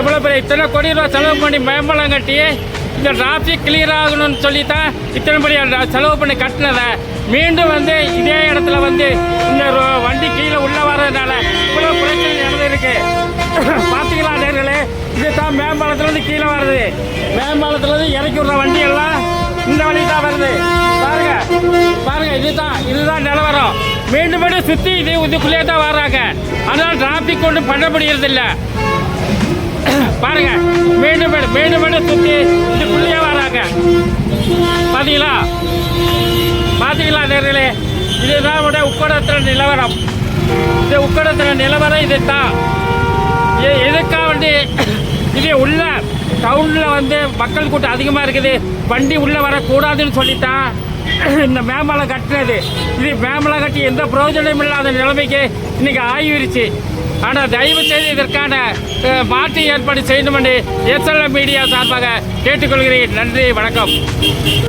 இவ்வளோ பெரிய இத்தனை கோடி ரூபா செலவு பண்ணி மேம்பலம் கட்டி இந்த டிராஃபிக் கிளியர் ஆகணும்னு சொல்லி தான் இத்தனை பெரிய செலவு பண்ணி கட்டினதை மீண்டும் வந்து இதே இடத்துல வந்து இந்த ரோ- வண்டி கீழே உள்ளே வர்றதுனால இவ்வளோ பிரச்சனை நடந்திருக்கு. பார்த்தீங்களா நேர்களே? இதுதான் மேம்பாலத்துலேருந்து கீழே வருது. மேம்பாலத்துலேருந்து இறக்கி விடுற வண்டி எல்லாம் இந்த வழி தான் வருது. பாருங்க. பாருங்க இதுதான் இதுதான் நிலவரம். மீண்டும் மீண்டும் சுற்றி இது இதுக்குள்ளேயே தான் வர்றாங்க. ஆனால் டிராஃபிக் ஒன்றும் பண்ண முடியறதில்லை. மீண்டும் மீண்டும் மீண்டும் மீண்டும் சுற்றி இதுக்குள்ளேயே வராங்க. பார்த்தீங்களா பார்த்தீங்களா நேர்களே? இதுதான் உடைய உக்கடத்தில் நிலவரம். இது உக்கடத்தின நிலவரம் இதுதான். இது எதுக்காக வந்து இது உள்ள டவுனில் வந்து மக்கள் கூட்டம் அதிகமாக இருக்குது? வண்டி உள்ளே வரக்கூடாதுன்னு சொல்லித்தான் இந்த மேம்பாலம் கட்டினது. இது மேம்பாலம் கட்டி எந்த பிரயோஜனமும் இல்லாத நிலைமைக்கு இன்னைக்கு ஆகிருச்சு. ஆனால் தயவு செய்து இதற்கான மாற்றி ஏற்பாடு செய்யணும் என்று எஸ்எல்எம் மீடியா சார்பாக கேட்டுக்கொள்கிறேன். நன்றி வணக்கம்.